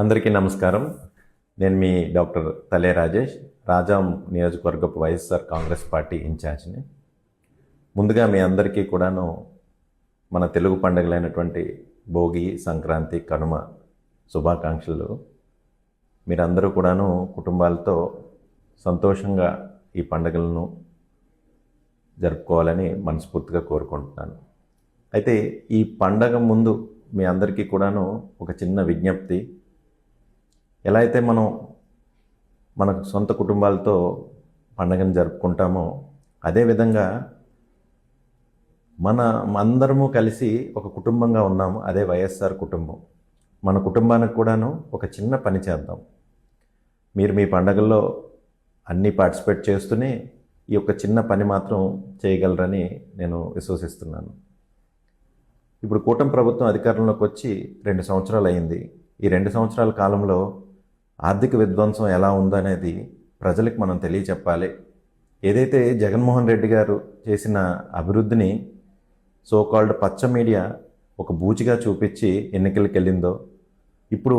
అందరికీ నమస్కారం. నేను మీ డాక్టర్ తలే రాజేష్ రాజాం నియోజకవర్గపు వైఎస్ఆర్ కాంగ్రెస్ పార్టీ ఇన్ఛార్జ్ని. ముందుగా మీ అందరికీ కూడాను మన తెలుగు పండుగలైనటువంటి భోగి సంక్రాంతి కనుమ శుభాకాంక్షలు. మీరందరూ కూడాను కుటుంబాలతో సంతోషంగా ఈ పండుగలను జరుపుకోవాలని మనస్ఫూర్తిగా కోరుకుంటున్నాను. అయితే ఈ పండగ ముందు మీ అందరికీ కూడాను ఒక చిన్న విజ్ఞప్తి. ఎలా అయితే మనం మన సొంత కుటుంబాలతో పండగను జరుపుకుంటామో అదేవిధంగా మన అందరము కలిసి ఒక కుటుంబంగా ఉన్నాము అదే వైఎస్ఆర్ కుటుంబం. మన కుటుంబానికి కూడాను ఒక చిన్న పని చేద్దాం. మీరు మీ పండగల్లో అన్నీ పార్టిసిపేట్ చేస్తూనే ఈ యొక్క చిన్న పని మాత్రం చేయగలరని నేను విశ్వసిస్తున్నాను. ఇప్పుడు కూటమి ప్రభుత్వం అధికారంలోకి వచ్చి రెండు సంవత్సరాలు అయింది. ఈ రెండు సంవత్సరాల కాలంలో ఆర్థిక విధ్వంసం ఎలా ఉందనేది ప్రజలకు మనం తెలియచెప్పాలి. ఏదైతే జగన్మోహన్ రెడ్డి గారు చేసిన అభివృద్ధిని సోకాల్డ్ పచ్చ మీడియా ఒక బూచిగా చూపించి ఎన్నికలకు వెళ్ళిందో ఇప్పుడు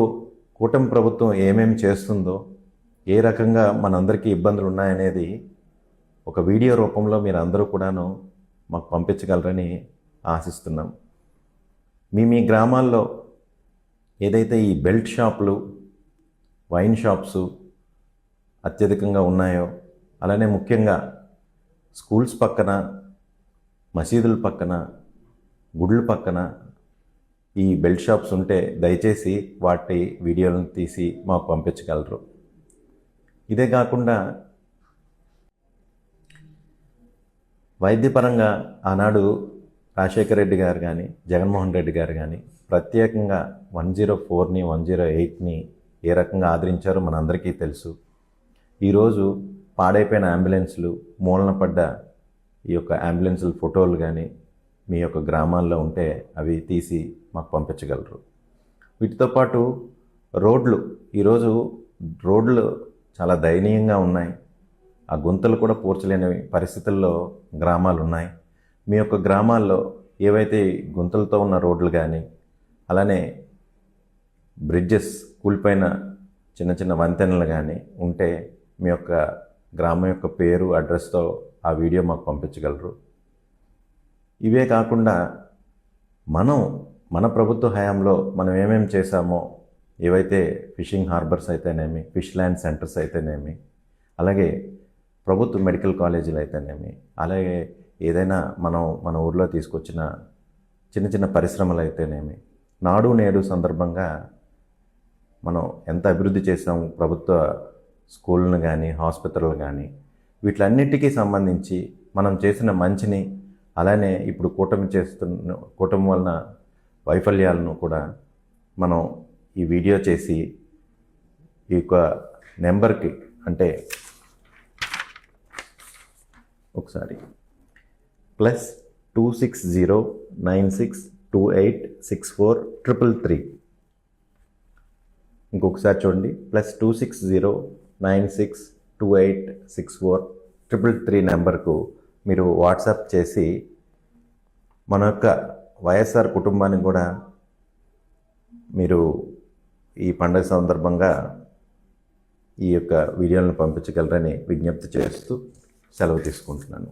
కూటమి ప్రభుత్వం ఏమేమి చేస్తుందో ఏ రకంగా మనందరికీ ఇబ్బందులు ఉన్నాయనేది ఒక వీడియో రూపంలో మీరు అందరూ కూడాను మాకు పంపించగలరని ఆశిస్తున్నాం. మీ మీ గ్రామాల్లో ఏదైతే ఈ బెల్ట్ షాపులు వైన్ షాప్స్ అత్యధికంగా ఉన్నాయో అలానే ముఖ్యంగా స్కూల్స్ పక్కన మసీదుల పక్కన గుడ్ల పక్కన ఈ బెల్ట్ షాప్స్ ఉంటే దయచేసి వాటి వీడియోలను తీసి మాకు పంపించగలరు. ఇదే కాకుండా వైద్యపరంగా ఆనాడు రాజశేఖర రెడ్డి గారు కానీ జగన్మోహన్ రెడ్డి గారు కానీ ప్రత్యేకంగా వన్ జీరో ఫోర్ని వన్ జీరో ఎయిట్ని ఏ రకంగా ఆదరించారో మనందరికీ తెలుసు. ఈరోజు పాడైపోయిన అంబులెన్స్లు మూలన పడ్డ ఈ యొక్క అంబులెన్స్ల ఫోటోలు కానీ మీ యొక్క గ్రామాల్లో ఉంటే అవి తీసి మాకు పంపించగలరు. వీటితో పాటు రోడ్లు ఈరోజు రోడ్లు చాలా దయనీయంగా ఉన్నాయి. ఆ గుంతలు కూడా పూడ్చలేని పరిస్థితుల్లో గ్రామాలు ఉన్నాయి. మీ యొక్క గ్రామాల్లో ఏవైతే గుంతలతో ఉన్న రోడ్లు కానీ అలానే బ్రిడ్జెస్ కూలిపోయిన చిన్న చిన్న వంతెనలు కానీ ఉంటే మీ యొక్క గ్రామం యొక్క పేరు అడ్రస్తో ఆ వీడియో మాకు పంపించగలరు. ఇవే కాకుండా మనం మన ప్రభుత్వ హయాంలో మనం ఏమేమి చేశామో ఏవైతే ఫిషింగ్ హార్బర్స్ అయితేనేమి ఫిష్ ల్యాండ్ సెంటర్స్ అయితేనేమి అలాగే ప్రభుత్వ మెడికల్ కాలేజీలు అయితేనేమి అలాగే ఏదైనా మనం మన ఊర్లో తీసుకొచ్చిన చిన్న చిన్న పరిశ్రమలు అయితేనేమి నాడు నేడు సందర్భంగా మనం ఎంత అభివృద్ధి చేసాం ప్రభుత్వ స్కూళ్ళను కానీ హాస్పిటల్ కానీ వీటిలన్నిటికీ సంబంధించి మనం చేసిన మంచిని అలానే ఇప్పుడు కూటమి చేస్తున్న కూటమి వలన వైఫల్యాలను కూడా మనం ఈ వీడియో చేసి ఈ యొక్క నెంబర్కి అంటే ఒకసారి plus two six zero nine six two eight six four triple three ఇంకొకసారి చూడండి. Plus two six zero nine six two eight six four triple three నెంబర్కు మీరు వాట్సాప్ చేసి మన యొక్క వైఎస్ఆర్ కుటుంబానికి కూడా మీరు ఈ పండుగ సందర్భంగా ఈ యొక్క వీడియోలను పంపించగలరని విజ్ఞప్తి చేస్తూ సెలవు తీసుకుంటున్నాను.